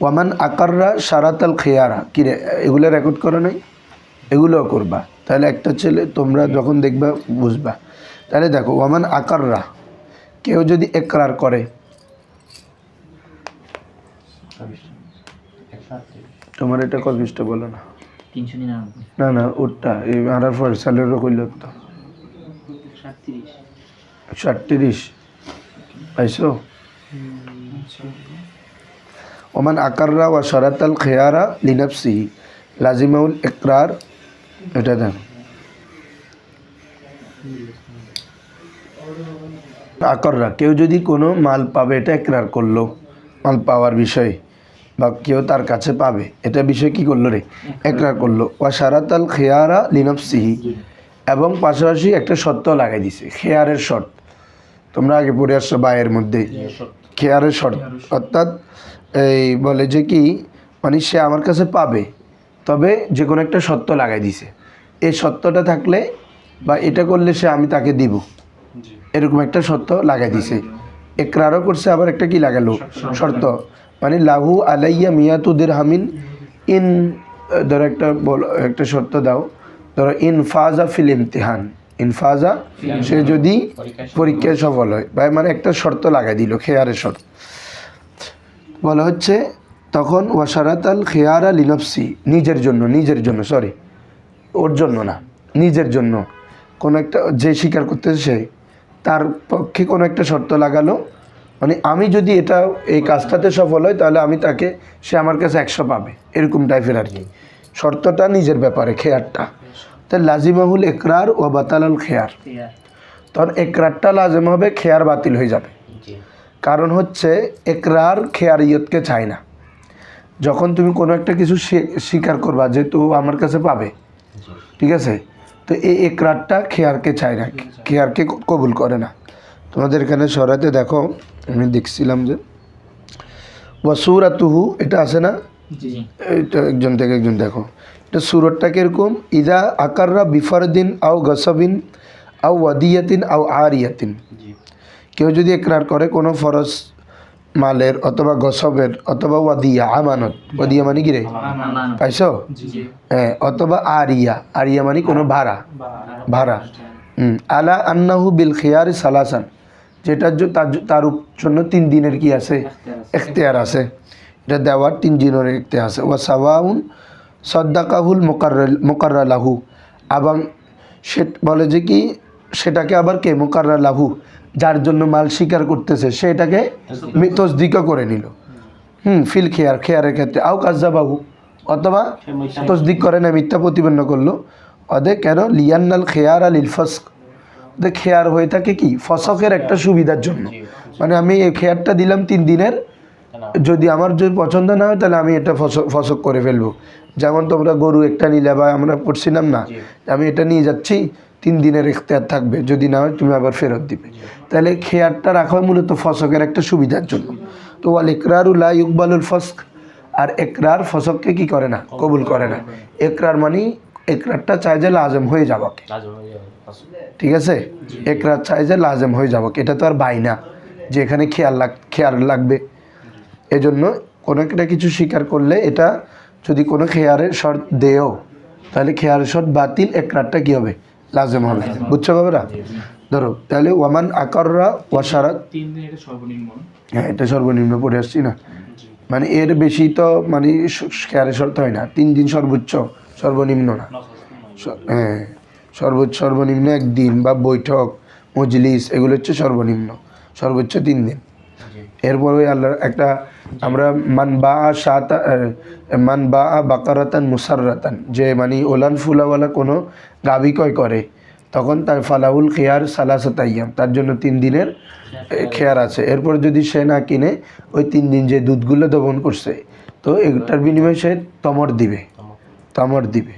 ওয়ামান আকাররা সারাতাল খেয়ারা। কিরে এগুলো রেকর্ড করো নাই? এগুলোও করবা। তাহলে একটা ছেলে তোমরা যখন দেখবা বুঝবা। তাহলে দেখো ওয়ামান আকাররা কেউ যদি একরার করে। তোমার এটা কবিষ্ট বলো না? না না ওটা এই আরার ফয়সালেরও কইল তো। একশো আটত্রিশ পাইছো? ওমান আকাররা ওয়া শরাতাল খেয়ারা লিনাফসি লাজিমাউল ইকরার এটা দেন। আকররা কেউ যদি কোনো মাল পাবে এটা একরার করল মাল পাওয়ার বিষয়ে বা কেউ তার কাছে পাবে এটা বিষয়ে কি করল রে? একরার করল। ওয়া সারাতাল খেয়ারা লিনফসিহি এবং পাশাপাশি একটা শর্ত লাগাই দিছে খেয়ারের শর্ত। তোমরা আগে পড়ে আসছো বায়ের মধ্যে। খেয়ারের শর্ত। অর্থাৎ এই বলে যে কি মানে সে আমার কাছে পাবে তবে যে কোনো একটা সত্য লাগাই দিছে। এই সত্যটা থাকলে বা এটা করলে সে আমি তাকে দিব। এরকম একটা সত্য লাগাই দিছে। একরারও করছে আবার একটা কি লাগালো? শর্ত। মানে লাহু আলাইয়া মিয়াতুদের হামিন ইন ধরো একটা বল একটা শর্ত দাও। ধরো ইনফাজা ফিল ইমতিহান। ইনফাজা সে যদি পরীক্ষায় সফল হয়। বা মানে একটা শর্ত লাগাই দিল খেয়ারের শর্ত। বলা হচ্ছে তখন ওয়াসারাত আল খেয়ারা লিনফসি নিজের জন্য নিজের জন্য সরি ওর জন্য না নিজের জন্য। কোনো একটা যে স্বীকার করতেছে সে তার পক্ষে কোনো একটা শর্ত লাগালো। মানে আমি যদি এটা এই কাজটাতে সফল হয় তাহলে আমি তাকে সে আমার কাছে একশো পাবে এরকম টাইপের আর কি। শর্তটা নিজের ব্যাপারে খেয়ারটা। তাই লাজিমাহুল একরার ও বাতালাল খেয়ার। তখন একরারটা লাজেম হবে খেয়ার বাতিল হয়ে যাবে। কারণ হচ্ছে একরার খেয়ারিয়তকে চায় না। যখন তুমি কোনো একটা কিছু স্বীকার করবা যেহেতু আমার কাছে পাবে ঠিক আছে? তো এই একরারটা খেয়ারকে চায় না খেয়ারকে কবুল করে না। তোমাদের এখানে সরাতে দেখো আমি দেখছিলাম যে ওয়াসুরাতুহু এটা আছে না? এটা একজন থেকে একজন দেখো। এটা সুরতটা কীরকম? ইদা আকাররা বিফরদিন আও গসবিন আও ওয়াদিয়াতিন আও আরিয়াতিন। কেউ যদি একরার করে কোনো ফরজ মালের অথবা গসবের অথবা ওয়াদিয়া আমানত। ওয়াদিয়া মানে কি রে? পাইছ? হ্যাঁ অথবা আরিয়া। আরিয়া মানে কোনো ভাড়া। ভাড়া। হুম আলা আন্নাহু বিল খেয়ার সালাসান। যেটার তার জন্য তিন দিনের কি আছে? এখতিয়ার আছে। এটা দেওয়ার তিন দিনের এখতিয়ার আছে। ওয়া সাওয়াউন সদ্দাকাহুল মোকার মোকাররা লাহু এবং সে বলে যে কি? সেটাকে আবার কে? মোকাররা লাহু যার জন্য মাল স্বীকার করতেছে সেটাকে তসদিকও করে নিল। হুম, ফিল খেয়ার, খেয়ারের ক্ষেত্রে। আও কাজাবাহু অথবা তসদিক করে না মিথ্যা প্রতিপন্ন করল। অদে কেন? লিয়ান্নাল খেয়ার আল ইলফস্ক ওদের খেয়ার হয়ে থাকে কি? ফসকের একটা সুবিধার জন্য। মানে আমি এই খেয়ারটা দিলাম তিন দিনের। যদি আমার যদি পছন্দ না হয়, তাহলে আমি এটা ফসক করে ফেলব। যেমন তোমরা গরু একটা নিলে বা আমরা পড়ছিলাম না, আমি এটা নিয়ে যাচ্ছি। তিন দিনের এখতিয়ার থাকবে যদি না হয় তুমি আবার ফেরত দিবে। তাহলে খেয়ারটা রাখা হয় মূলত ফসকের একটা সুবিধার জন্য। তো ওয়াল ইকরারুল্লাহ ইকবালুল ফস্ক আর একরার ফসককে কি করে না? কবুল করে না। একরার মানে একরারটা চায় যে লাজম হয়ে যাবাকে ঠিক আছে? একরার চাই যে লাজেম হয়ে যাব এটা তো আর বাই না যে এখানে খেয়াল লাগ খেয়াল লাগবে। এজন্য কোনো একটা কিছু স্বীকার করলে এটা যদি কোনো খেয়ারের শর্ত দেও তাহলে খেয়ারের শর্ত বাতিল একরারটা কী হবে? লাজেম হবে। বুঝছ বাবারা? ধরো, তাহলে ওয়ামান আকররা ওয়াসারাত হ্যাঁ এটা সর্বনিম্ন পড়ে আসছি না। মানে এর বেশি তো মানে খেয়ারের শর্ত হয় না। তিন দিন সর্বোচ্চ, সর্বনিম্ন না। হ্যাঁ সর্বোচ্চ, সর্বনিম্ন একদিন বা বৈঠক, মজলিস, এগুলো হচ্ছে সর্বনিম্ন, সর্বোচ্চ তিন দিন। এরপরে আল্লাহ একটা আমরা মান বা সাত মান বা বাকারাতান মুসাররাতান, যে মানে ওলান ফুলাওয়ালা কোনো গাভী কয় করে তখন তার ফালাউল খেয়ার সালাসাত আইয়াম তার জন্য তিন দিনের খেয়ার আছে। এরপর যদি সে না কিনে ওই তিন দিন যে দুধগুলো দমন করছে তো এটার বিনিময়ে সে তমর দিবে। তমর দিবে।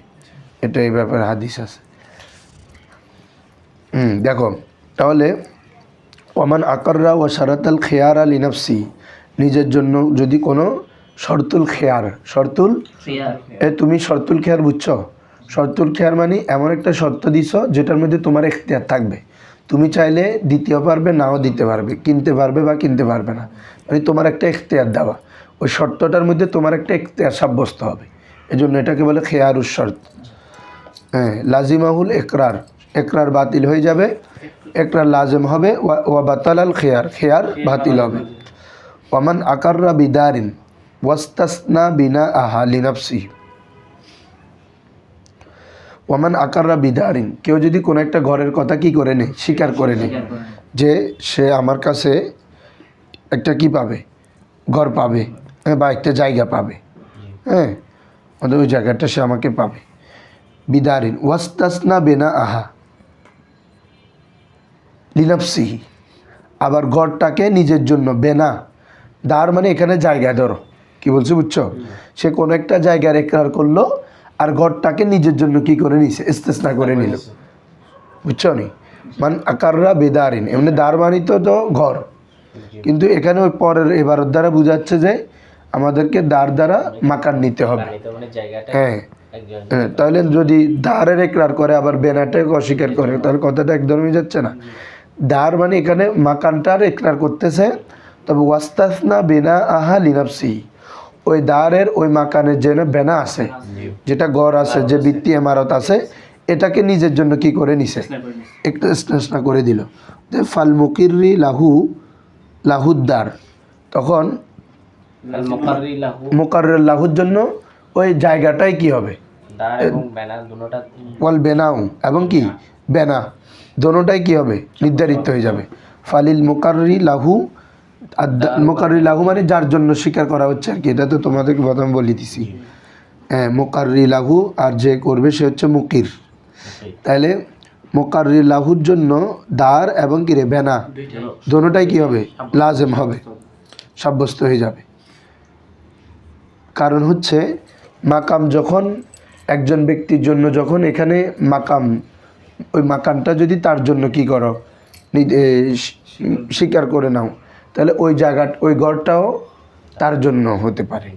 এটা এই ব্যাপারে হাদিস আছে। হুম দেখো তাহলে ওমান আকররা ও শারাতাল খেয়ার আল ইনাফসি নিজের জন্য যদি কোনো শর্তুল খেয়ার শর্তুল? এ তুমি শর্তুল খেয়ার বুঝছ? শর্তুল খেয়ার মানে এমন একটা শর্ত দিছ যেটার মধ্যে তোমার এখতিয়ার থাকবে। তুমি চাইলে দিতেও পারবে, নাও দিতে পারবে, কিনতে পারবে বা কিনতে পারবে না। মানে তোমার একটা এখতিয়ার দেওয়া। ওই শর্তটার মধ্যে তোমার একটা এখতিয়ার সাব্যস্ত হবে। এজন্য এটাকে বলে খেয়ারুর শর্ত। হ্যাঁ লাজিমাহুল একরার একরার বাতিল হয়ে যাবে। একরার লাজেম হবে। ওয়া- ওয়া বাতালাল খেয়ার। খেয়ার বাতিল হবে। ওয়ামান আকাররা বিদারিন। ওয়াস্তাসনা বিনা আহা লিনাফসি ওয়ামান আকাররা বিদারিন। কেউ যদি কোনো একটা ঘরের কথা কি করে নেয়? স্বীকার করে নেয়। যে সে আমার কাছে একটা কি পাবে? ঘর পাবে। হ্যাঁ, বা একটা জায়গা পাবে। হ্যাঁ? ওই জায়গাটা সে আমাকে পাবে। বিদারিন। ওয়াস্তাসনা বেনা আহা। লিনাফসিহি। আবার গড়টাকে নিজের জন্য। বেনা। দার মানে এখানে জায়গা ধরো। কি বলছি বুঝছ? সে কোনো একটা জায়গার একরার করল। আর ঘরটাকে নিজের জন্য কি করে নিছে? ইস্তেসনা করে নিল। বুঝছ নি? মান আকাররা বেদারিন। এমনি দার মানি তো তো ঘর। কিন্তু এখানে ওই পরের এবার দ্বারা বোঝাচ্ছে যে আমাদেরকে দার দ্বারা মাকান নিতে হবে। মানে হ্যাঁ। হ্যাঁ, তাহলে যদি দাঁড়ের একরার করে আবার বেনাটাকে অস্বীকার করে তাহলে কথাটা একদমই যাচ্ছে না। দাঁড় মানে এখানে মাকানটার একরার করতেছে তবে ওয়াস্তাসনা বেনা আহা লিনাপসি ওই দাঁড়ের ওই মাকানের যে বেনা আছে যেটা গড় আছে যে বৃত্তি ইমারত আছে এটাকে নিজের জন্য কি করে নিছে। একটু স্টেশনা করে দিল। যে ফাল মুকিরি লাহু লাহুদ্দার তখন মুকাররি লাহুর জন্য ওই জায়গাটাই কি হবে? ওয়াল বেনাউ এবং কি? বেনা। দোনোটাই কি হবে? নির্ধারিত হয়ে যাবে। ফালিল মোকারি লাহু মোকারি লাহু মানে যার জন্য স্বীকার করা হচ্ছে আর কি এটা তো তোমাদেরকে প্রথম বলে দিছি। হ্যাঁ মোকারি লাহু আর যে করবে সে হচ্ছে মুকির। তাহলে মোকারি লাহুর জন্য দার এবং কি রে বেনা দোনোটাই কি হবে? লাজেম হবে। সাব্যস্ত হয়ে যাবে। কারণ হচ্ছে মাকাম যখন একজন ব্যক্তির জন্য যখন এখানে মাকাম ওই মাকামটা যদি তার জন্য কি করো? স্বীকার করে নাও। তাহলে ওই জায়গা, ওই ঘরটাও তার জন্য হতে পারে।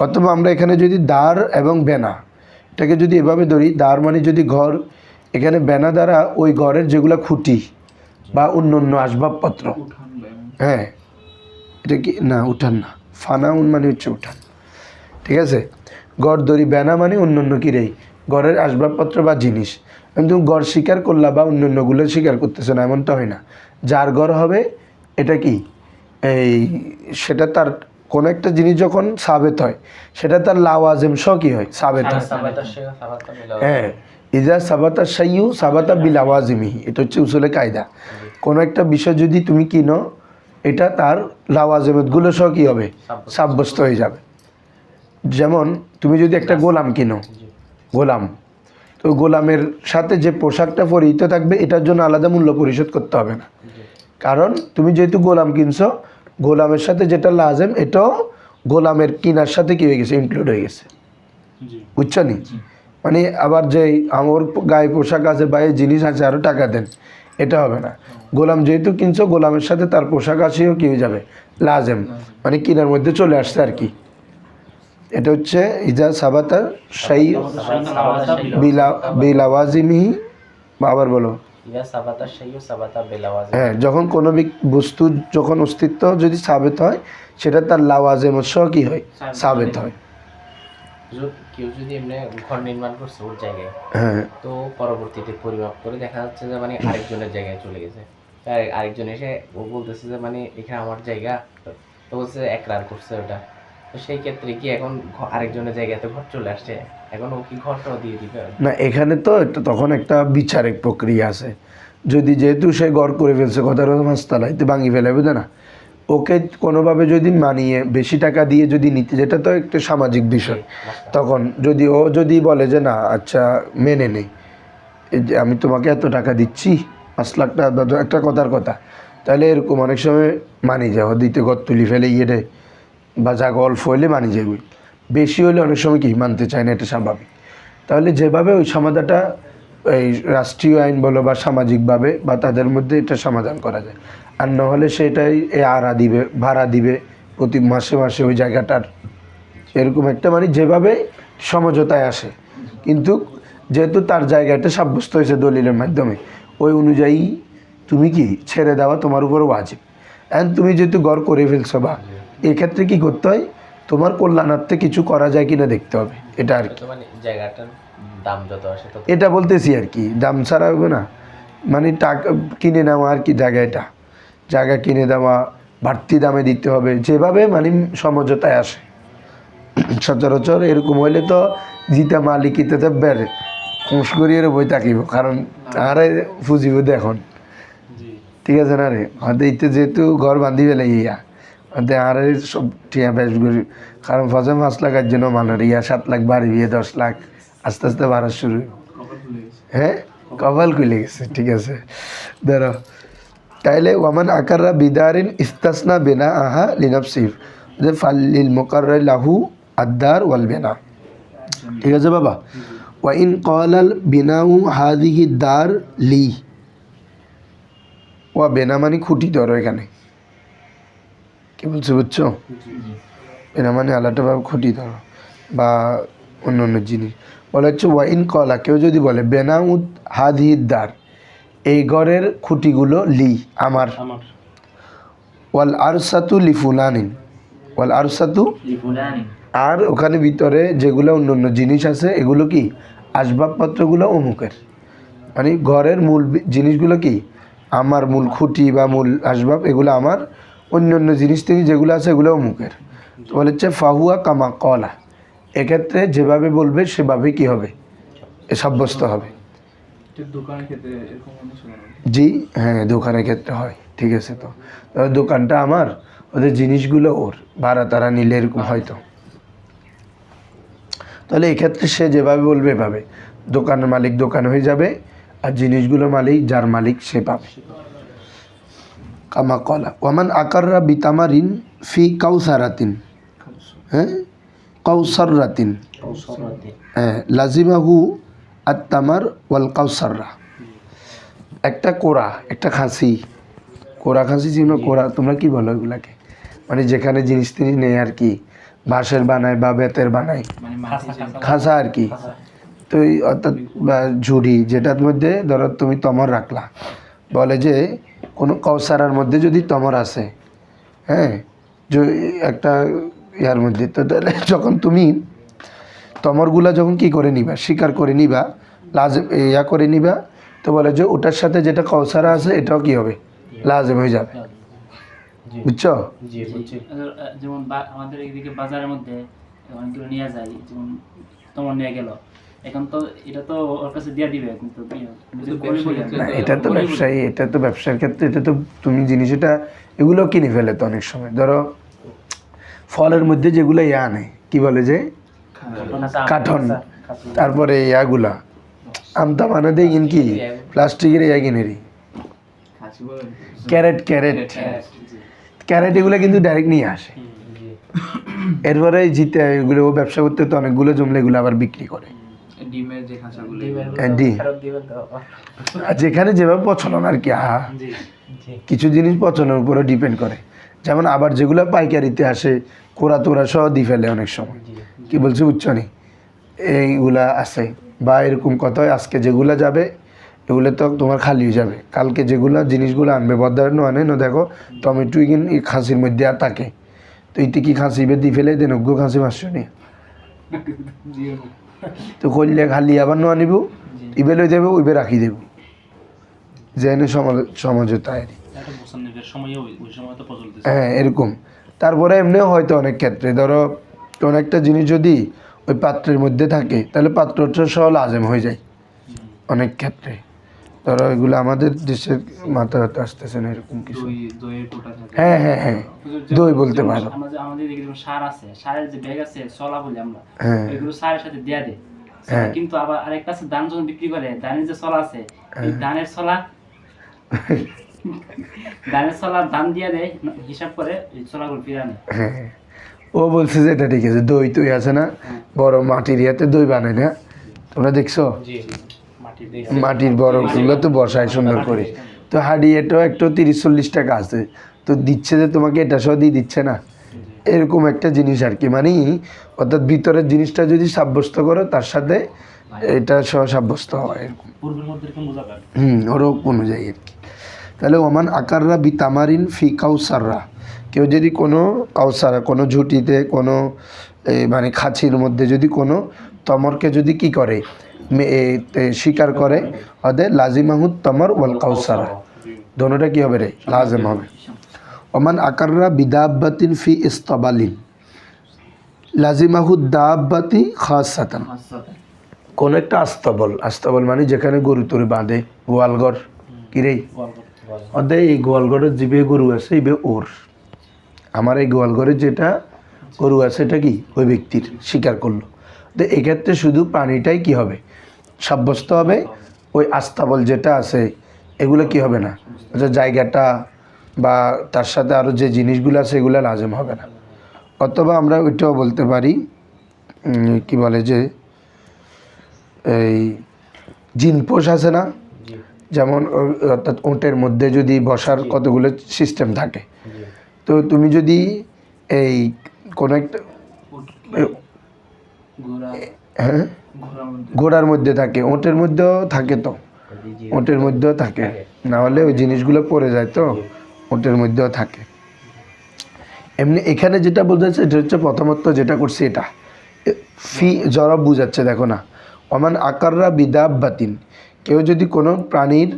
অথবা আমরা এখানে যদি দ্বার এবং বেনা, এটাকে যদি এভাবে ধরি, দ্বার মানে যদি ঘর, এখানে বেনা দ্বারা ওই ঘরের যেগুলো খুঁটি বা অন্য অন্য আসবাবপত্র। হ্যাঁ এটা কি? না, উঠান না। ফানাউন মানে হচ্ছে উঠান। ঠিক আছে? গড় দড়ি বেনা মানে অন্য অন্য কিরেই ঘরের আসবাবপত্র বা জিনিস। কিন্তু গড় স্বীকার করলা বা অন্য অন্যগুলো স্বীকার করতেছে না, এমনটা হয় না। যার ঘর হবে, এটা কি? এই সেটা তার কোনো একটা জিনিস যখন সাবেত হয় সেটা তার লাওয়াজেম স কি হয়। সাবেত হয় হ্যাঁ ইজা সাবাতা সাইয়ু সাবাতা বিল আওয়াজিমিহি এটা হচ্ছে উসুলে কায়দা। কোনো একটা বিষয় যদি তুমি কিনো এটা তার লাওয়াজেমতগুলো সহ কী হবে সাব্যস্ত। হয়ে যাবে। যেমন তুমি যদি একটা গোলাম কিনো গোলাম তো গোলামের সাথে যে পোশাকটা পরিহিত থাকবে এটার জন্য আলাদা মূল্য পরিশোধ করতে হবে না। কারণ তুমি যেহেতু গোলাম কিনছো গোলামের সাথে যেটা লাজেম এটাও গোলামের কিনার সাথে কি হয়ে গেছে? ইনক্লুড হয়ে গেছে। জি। বুঝছ নি? মানে আবার যে আমার গায়ে পোশাক আছে বা এই জিনিস আছে আরও টাকা দেন এটা হবে না। গোলাম যেহেতু কিনছো গোলামের সাথে তার পোশাক আসেও কি হয়ে যাবে? লাজেম। মানে কিনার মধ্যে চলে আসছে আর কি। এটা হচ্ছে ইজা সাবাতার সাই বিলা বিলাওয়াজিমিহি বা আবার বলো। হ্যাঁ যখন কোনো বস্তু যখন অস্তিত্ব যদি সাবেত হয় সেটা তার লাওয়াজেম সহ কি হয়? সাবেত হয়। কেউ যদি এমনি ঘর নির্মাণ করছে ওর জায়গায় হ্যাঁ। তো পরবর্তীতে পরিমাপ করে দেখা যাচ্ছে যে মানে আরেকজনের জায়গায় চলে গেছে। আরেকজন এসে ও বলতেছে যে মানে এখানে আমার জায়গা তো বলছে একরার করছে ওটা। তো সেই ক্ষেত্রে কি এখন আরেকজনের জায়গাতে ঘর চলে আসছে? এখন ও কি ঘরটাও দিয়ে দিবে? না, এখানে তো তখন একটা বিচারিক প্রক্রিয়া আছে। যদি যেহেতু সে গড় করে ফেলছে কথার মাস্তালায় তো ভাঙি ফেলে বুঝে না? ওকে কোনোভাবে যদি মানিয়ে বেশি টাকা দিয়ে যদি নিতে, যেটা তো একটা সামাজিক বিষয়, তখন যদি ও যদি বলে যে, না আচ্ছা মেনে নেই। যে আমি তোমাকে এত টাকা দিচ্ছি, পাঁচ লাখ টাকা, একটা কথার কথা। তাহলে এরকম অনেক সময় মানি যাও দিতে ঘর তুলি ফেলে ইয়ে রে বা যা অল্প হইলে মানি যাবে বেশি হলে অনেক সময় কি মানতে চায় না, এটা স্বাভাবিক। তাহলে যেভাবে ওই সমাধানটা এই রাষ্ট্রীয় আইন বলো বা সামাজিকভাবে বা তাদের মধ্যে এটা সমাধান করা যায়। আর নাহলে সেটাই এ আড়া দিবে, ভাড়া দিবে প্রতি মাসে মাসে ওই জায়গাটার। এরকম একটা মানে যেভাবে সমঝোতায় আসে। কিন্তু যেহেতু তার জায়গাটা সাব্যস্ত হয়েছে দলিলের মাধ্যমে, ওই অনুযায়ী তুমি কি ছেড়ে দেওয়া তোমার উপর ওয়াজিব। অ্যান্ড তুমি যেহেতু গড় করে ফেলছো বা এক্ষেত্রে কি করতে হয়? তোমার কল্যাণার্থে কিছু করা যায় কিনা দেখতে হবে। এটা আর কি। মানে জায়গাটার দাম যত আসে এটা বলতেছি আর কি দাম ছাড়া হবে না। মানে টাকা কিনে নেওয়া আর কি জায়গা এটা। জায়গা কিনে দেওয়া বাড়তি দামে দিতে হবে যেভাবে মানে সমঝোতায় আসে। সচরাচর এরকম হইলে তো জিতা মালিকিতে তো বেড়ে কুঁস করিয়ে বই থাকিব কারণ আরে ফুজিব দেখুন। ঠিক আছে না রে? আমাদের ইতে যেহেতু ঘর বান্ধি ফেলে ইয়া। আরে সব টিয়া বেশ করি। কারণ ফজর পাঁচ লাখের জন্য মানের ইয়া সাত লাখ, বাড়ি বিয়ে দশ লাখ, আস্তে আস্তে বাড়া শুরু। হ্যাঁ? কপাল খুলে গেছে, ঠিক আছে। ধরো, তাইলে ওয়ামান আকাররা বিদারিন ইস্তাসনা বেনা আহা লিনাফসিফ যে ফাল্লিল মোকার লাহু আদ্দার ওয়াল বেনা। ঠিক আছে বাবা? ওয়াইন কলাল বিনাউ হাদিহি দার লি। ওয়া বেনা মানে খুঁটি ধরো এখানে। কি বলছো বুঝছ? বেনা মানে আলাদাভাবে খুঁটি ধরো বা অন্য অন্য জিনিস। বলা হচ্ছে ওয়াইন কলা কেউ যদি বলে বেনাউদ হাদিহিদ দার এই ঘরের খুঁটিগুলো লি আমার। ওয়াল আরসাতু লি ফুলানিন ওয়াল আরসাতু লিফুলানি আর ওখানে ভিতরে যেগুলো অন্য অন্য জিনিস আছে এগুলো কি? আসবাবপত্রগুলো অমুকের। মানে ঘরের মূল জিনিসগুলো কি? আমার মূল খুঁটি বা মূল আসবাব এগুলো আমার অন্য অন্য জিনিস থেকে যেগুলো আছে এগুলো অমুকের তো বলে হচ্ছে ফাহুয়া কামা কলা। এক্ষেত্রে যেভাবে বলবে সেভাবে কি হবে? এ সাব্যস্ত হবে। জি হ্যাঁ দোকানের ক্ষেত্রে হয়। ঠিক আছে তো। তবে দোকানটা আমার ওদের জিনিসগুলো ওর। ভাড়া তারা নিলে এরকম হয়তো তাহলে এক্ষেত্রে সে যেভাবে বলবে এভাবে। দোকানের মালিক দোকান হয়ে যাবে আর জিনিসগুলো মালিক যার মালিক সে পাবে। কামা কলা। ওমান আকাররা বিতামারিন ফি কাউসারাতিন। হ্যাঁ কাউসারাতিন হ্যাঁ লাজিমাহু আত্তামার ওয়াল কাউসাররা। একটা কোরা একটা খাসি কোরা খাসি চিনো কোরা তোমরা কি বলো এগুলাকে? মানে যেখানে জিনিস তিনি নেই আর কি। বাঁশের বানায় বা বেতের বানায়। মানে খাসা আর কি। তো অর্থাৎ ঝুড়ি যেটার মধ্যে ধরো তুমি তমর রাখলা। বলে যে কোনো কৌসারার মধ্যে যদি তমর আছে হ্যাঁ যে একটা ইয়ার মধ্যে তো তাহলে যখন তুমি তমরগুলা যখন কি করে নিবা স্বীকার করে নিবা লাজেম ইয়া করে নিবা তো বলে যে ওটার সাথে যেটা কৌসারা আছে এটাও কি হবে? লাজেম হয়ে যাবে। জি। বুঝছ? যেমন আমাদের এইদিকে বাজারের মধ্যে অনেকগুলো নিয়ে যায় যেমন তোমার নিয়ে গেল। এখন তো এটা তো ওর কাছে দিয়ে দিবে কিন্তু এটা তো ব্যবসায়ী এটা তো ব্যবসার ক্ষেত্রে এটা তো তুমি জিনিস এটা এগুলো কিনে ফেলে তো অনেক সময়। ধরো ফলের মধ্যে যেগুলো ইয়া আনে কি বলে যে? কাঠন তারপরে ইয়াগুলা। আমতা মানে দেখেন কি প্লাস্টিকের ইয়া কিনেরি ক্যারেট ক্যারেট। ক্যারেট এগুলো কিন্তু ডাইরেক্ট নিয়ে আসে। এরপরে জিতে এগুলো ও ব্যবসা করতে তো অনেকগুলো জমলে এগুলো আবার বিক্রি করে। ডিমের যে খাঁচাগুলো হ্যাঁ, যেখানে যেভাবে পচলন আর কি জি কিছু জিনিস পচনের উপরে ডিপেন্ড করে। যেমন আবার যেগুলো পাইকারিতে আসে কোরা তোরা সহ দি ফেলে অনেক সময়। কি বলছি বুঝছ নি এইগুলা আছে। বা এরকম কথা হয় আজকে যেগুলা যাবে এগুলো তো তোমার খালি হয়ে যাবে। কালকে যেগুলা জিনিসগুলো আনবে বদার নো আনে না দেখো টমেটো খাসির মধ্যে আর থাকে। তো ইতি কি খাসি বে দি ফেলে দেন অজ্ঞ খাসি মাসছো নি জি তো করলে খালি আবার নো আনিব? ইবে লই যাবে ওইবে রাখি দেব। যেন সমাজ সমঝোতা আর হ্যাঁ এরকম। তারপরে এমনিও হয়তো অনেক ক্ষেত্রে ধরো কোনো একটা জিনিস যদি ওই পাত্রের মধ্যে থাকে তাহলে পাত্রটা সহ লাজেম হয়ে যায়। অনেক ক্ষেত্রে। ধরো এগুলো আমাদের দেশের মাথা হতে আসতেছে না এরকম কিছু। হ্যাঁ হ্যাঁ হ্যাঁ। দই বলতে পারো। সার আছে সারের যে ব্যাগ আছে সলা বলি আমরা হ্যাঁ। এগুলো সারের সাথে দেয়া দেয়। হ্যাঁ। কিন্তু আবার আরেকটা আছে ধান যখন বিক্রি করে ধানের যে সলা আছে এই ধানের সলা ধানের সলা ধান দিয়ে দেয় হিসাব করে সলাগুলো ফিরে হ্যাঁ। ও বলছে যে এটা ঠিক আছে দই তৈ আছে না বড় মাটির ইয়াতে দই বানায় না। তোমরা দেখছ? মাটির বরফগুলো তো বসায় সুন্দর করে। তো হাডি এটাও একটু তিরিশ চল্লিশ টাকা আছে। তো দিচ্ছে যে তোমাকে এটা সহ দিয়ে দিচ্ছে না। এরকম একটা জিনিস আর কি। মানে অর্থাৎ ভিতরের জিনিসটা যদি সাব্যস্ত করো তার সাথে এটা সহ সাব্যস্ত হয় এরকম। হুম ওরকম অনুযায়ী আর কি। তাহলে ওমান আকাররা বি তামারিন ফি কাউসাররা। কেউ যদি কোনো কাউসারা কোনো ঝুটিতে কোনো মানে খাঁচির মধ্যে যদি কোনো তমরকে যদি কি করে স্বীকার করে ওদের লাজিমাহুদ তমর ওয়াল কাউসারা। দোনোটা কি হবে রে? লাজেম হবে। ওমান আকাররা বিদাব্বাতিন ফি ইস্তবালিন। লাজিমাহুদ দাব্বাতি খাসাতান। কোন একটা আস্তাবল। আস্তাবল মানে যেখানে গরু তরু বাঁধে, গোয়ালঘর। কিরে অদে এই গোয়ালঘরের জিবে গরু আছে, ইবে ওর। আমার এই গোয়ালঘরে যেটা গরু আছে, এটা কি? ওই ব্যক্তির স্বীকার করল। তো এক্ষেত্রে শুধু প্রাণীটাই কি হবে? সাব্যস্ত হবে। ওই আস্তাবল যেটা আছে এগুলো কি হবে না? আচ্ছা জায়গাটা বা তার সাথে আরও যে জিনিসগুলো আছে এগুলো লাজেম হবে না। অথবা আমরা ওইটাও বলতে পারি কি বলে যে এই জিনপোষ আছে না? যেমন অর্থাৎ ওটের মধ্যে যদি বসার কতগুলো সিস্টেম থাকে। তো তুমি যদি এই কোনো একটা হ্যাঁ? ঘোড়ার মধ্যে থাকে, ওটের মধ্যেও থাকে তো। ওটের মধ্যেও থাকে। না হলে ওই জিনিসগুলো পড়ে যায় তো, ওটের মধ্যেও থাকে। এমনি এখানে যেটা বোঝাচ্ছে এটা হচ্ছে প্রথমত যেটা করছে এটা। ফি জরব বুঝাচ্ছে, দেখো না। অমান আকাররা বিদাব বাতিন কেউ যদি কোনো প্রাণীর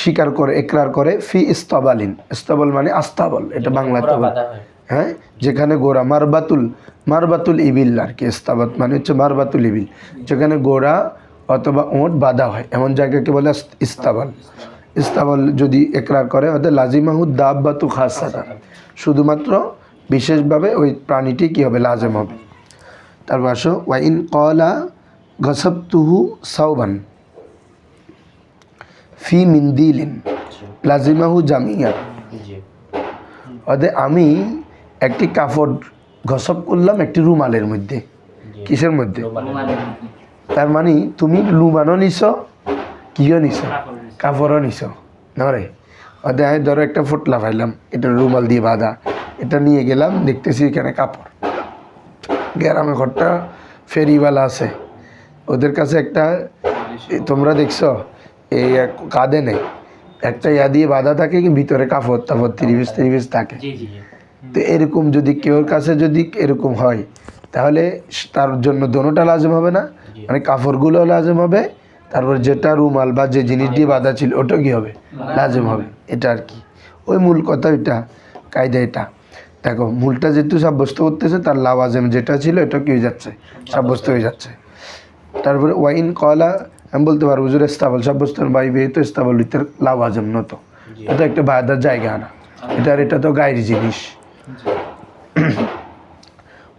স্বীকার করে, একরার করে, ফি ইস্তবালিন। ইস্তবল মানে আস্তাবল, এটা বাংলাতে হয়? যেখানে গোড়া মারবাতুল মারবাতুল ইবিল আর কি ইস্তাবাত মানে হচ্ছে মারবাতুল ইবিল। যেখানে গোড়া অথবা ওঁট বাঁধা হয় এমন জায়গাকে বলে ইস- ইস্তাবাল। ইস্তাবাল যদি একরার করে অর্থাৎ লাজিমাহুদ দাব্বাতু খাসাতা। শুধুমাত্র বিশেষভাবে ওই প্রাণীটি কী হবে? লাজেম হবে। তারপর আসো ওয়াইন কলা গসবতুহু সাউবান ফি মিন্দিলিন লাজিমাহু জামিয়া। অর্থাৎ আমি একটি কাপড় ঘসব করলাম একটি রুমালের মধ্যে কিসের মধ্যে? তার মানে তুমি রুমানও নিছ কিও নিছ? কাপড় নিছে। কাপড়ও নিছ নরে আমি ধরো একটা ফুটলা পাইলাম এটা রুমাল দিয়ে বাঁধা এটা নিয়ে গেলাম দেখতেছি এখানে কাপড়। গ্রামে ঘরটা ফেরিওয়ালা আছে। ওদের কাছে একটা তোমরা দেখছ এই এক কাঁধে নেই একটা ইয়া দিয়ে বাঁধা থাকে কি ভিতরে কাপড় তাপড় ত্রিবিশ ত্রিবিশ থাকে। জি জি জি। তো এরকম যদি কেউর কাছে যদি এরকম হয় তাহলে তার জন্য দোনোটা লাজম হবে না। মানে কাপড়গুলো লাজম হবে তারপর যেটা রুমাল বা যে জিনিস দিয়ে বাঁধা ছিল ওটা কী হবে? লাজম হবে এটা আর কি। ওই মূল কথা এটা কায়দা এটা। দেখো মূলটা যেহেতু সাব্যস্ত করতেছে তার লাওয়াজেম যেটা ছিল এটা কি হয়ে যাচ্ছে? সাব্যস্ত হয়ে যাচ্ছে। তারপরে ওয়াইন কলা আমি বলতে পারব যে স্তাবল সাব্যস্ত বাই তো স্তাবল লাওয়াজেম নত। এটা একটা বায়দার জায়গা না। এটা আর এটা তো গায়ের জিনিস।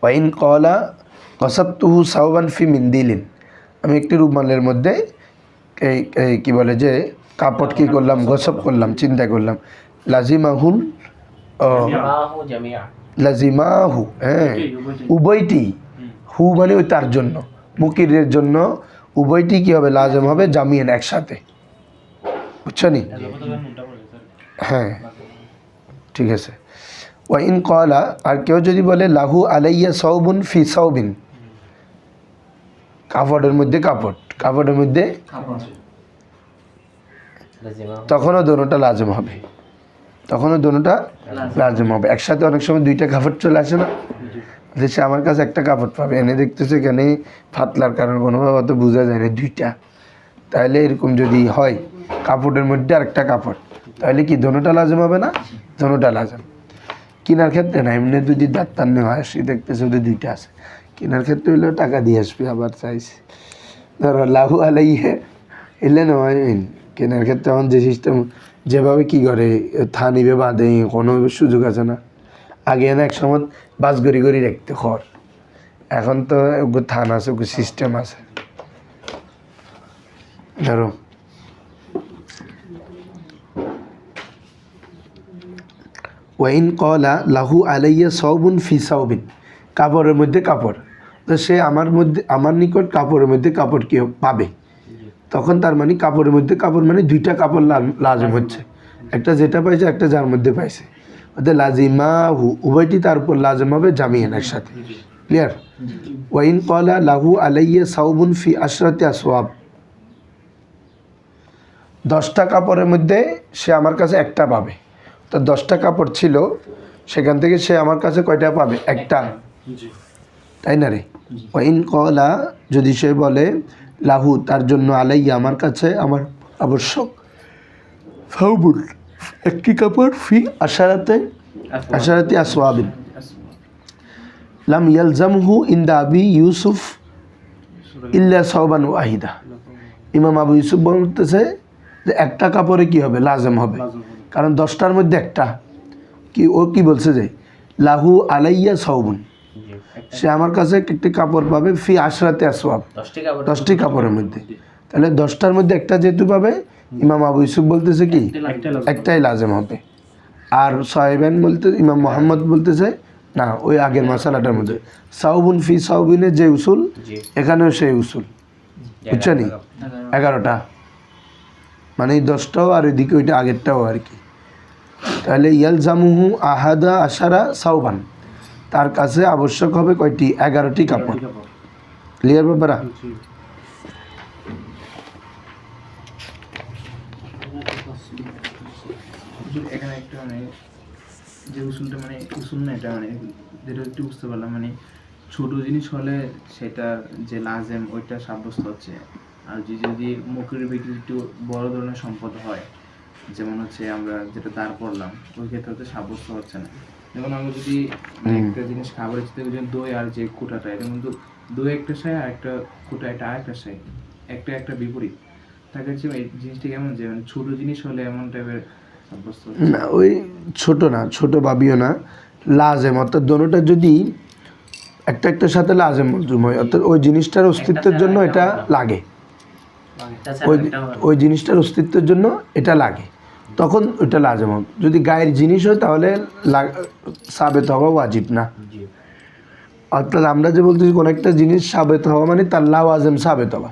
ওয়াইন কলা কসাবতুহু সাউবান ফি মিন্দিলিন আমি একটি রুমালের মধ্যে এই এই কী বলে যে কাপড় কী করলাম গসব করলাম চিন্তা করলাম। লাজিমাহুল লাজিমাহু হ্যাঁ উভয়টি হু মানে ওই তার জন্য মুকিরের জন্য উভয়টি কী হবে লাজম হবে জামিয়েন একসাথে। বুঝছ নি? হ্যাঁ ঠিক আছে। ওয়াইন কলা, আর কেউ যদি বলে লাহু আলাইয়া সৌবুন ফি সৌবিন কাপড়ের মধ্যে কাপড় কাপড়ের মধ্যে তখনও দোনোটা লাজম হবে। তখনও দোনোটা লাজম হবে। একসাথে অনেক সময় দুইটা কাপড় চলে আসে না। দেশে আমার কাছে একটা কাপড় পাবে। এনে দেখতেছে এখানে ফাতলার কারণ কোনোভাবে অত বোঝা যায় না দুইটা। তাহলে এরকম যদি হয় কাপড়ের মধ্যে আরেকটা কাপড় তাহলে কি দোনোটা লাজম হবে না? দোনোটা লাজম। কেনার ক্ষেত্রে না, এমনি যদি ডাক্তার নেওয়া আসি দেখতেছে ওদের দুইটা আছে। কেনার ক্ষেত্রে হইলেও টাকা দিয়ে আসবে, আবার চাইছে। ধরো, লাহু আলাইহে, এলে নয় কেনার ক্ষেত্রে এখন যে সিস্টেম যেভাবে কি করে, থানিবে বাঁধে কোনো সুযোগ আছে না। আগে না, এক সময় বাস গড়ি গড়ি রাখতে খর এখন তো থান আছে সিস্টেম আছে। ধরো ওয়াইন কলা লাহু আলাইয়া সৌবুন ফি সৌবিন কাপড়ের মধ্যে কাপড়। তো সে আমার মধ্যে, আমার নিকট কাপড়ের মধ্যে কাপড় কেউ পাবে। তখন তার মানে কাপড়ের মধ্যে কাপড় মানে দুইটা কাপড় লাজম হচ্ছে। একটা যেটা পাইছে, একটা যার মধ্যে পাইছে। অর্থাৎ লাজিমা হু উভয়টি তার উপর লাজম হবে জামিয়ান একসাথে। ক্লিয়ার ওয়াইন কলা লাহু আলাইয়া সাউবুন ফি আশরাতে আসওয়াব। দশটা কাপড়ের মধ্যে সে আমার কাছে একটা পাবে। তো দশটা কাপড় ছিল সেখান থেকে সে আমার কাছে কয়টা পাবে? একটা। তাই না রে। ওয়াইন কলা যদি সে বলে লাহু তার জন্য আলাইয়া আমার কাছে আমার আবশ্যক ফাউবুল একটি কাপড় ফি আশারাতে আশারাতে আসওয়াবিন। লাম ইয়ালজামহু ইন্দা আবি ইউসুফ ইল্লা সাওবান ওয়াহিদা। ইমাম আবু ইউসুফ বলতেছে যে একটা কাপড়ে কি হবে। লাজেম হবে। কারণ দশটার মধ্যে একটা। কি ও কি বলছে যে লাহু আলাইয়া সাউবুন সে আমার কাছে একটি কাপড় পাবে ফি আশরাতে আসওয়াব। দশটি কাপড়ের মধ্যে। তাহলে দশটার মধ্যে একটা যেহেতু পাবে ইমাম আবু ইউসুফ বলতেছে কি একটাই লাজেম। হবে। আর সাহেবেন বলতে ইমাম মোহাম্মদ বলতেছে না ওই আগের মশালাটার মধ্যে। সাউবুন ফি সাউবিনের যে উসুল এখানেও সেই উসুল। বুঝছ নি এগারোটা। মানে এই দশটাও আর এদিকে ওইটা আগেরটাও আর কি। তাহলে ইয়াল জামুহু আহাদা আশারা সাউবান তার কাছে আবশ্যক হবে কয়টি? এগারোটি কাপড়। ক্লিয়ার ব্যাপারা এখানে একটা মানে যে উসুলটা মানে উসুল না এটা মানে যেটা একটু বুঝতে পারলাম মানে ছোট জিনিস হলে সেটার যে লাজেম ওইটা সাব্যস্ত হচ্ছে। আর যদি মুখের বিক্রি একটু বড় ধরনের সম্পদ হয় যেমন হচ্ছে আমরা যেটা দাঁড় করলাম ওই ক্ষেত্রে তো সাব্যস্ত হচ্ছে না। যেমন আমরা যদি মানে একটা জিনিস খাবারের চিন্তা করি দই আর যে কুটাটা এটা কিন্তু দই একটা সাই আর একটা কুটা এটা আর একটা সাই একটা একটা বিপরীত। তার কাছে এই জিনিসটা কেমন যে মানে ছোট জিনিস হলে এমন টাইপের সাব্যস্ত না। ওই ছোট না ছোট ভাবিও না লাজেম। অর্থাৎ দোনোটা যদি একটা একটার সাথে লাজেম মজুম হয় অর্থাৎ ওই জিনিসটার অস্তিত্বের জন্য এটা লাগে। ওই ওই জিনিসটার অস্তিত্বের জন্য এটা লাগে। তখন ওইটা লাজেম হবে যদি গায়ের জিনিস হয় তাহলে সাবেত হওয়া ওয়াজিব না। অর্থাৎ আমরা যে বলতেছি, কোনো একটা জিনিস সাবেত হওয়া মানে তার লাওয়াজেম সাবেত হওয়া।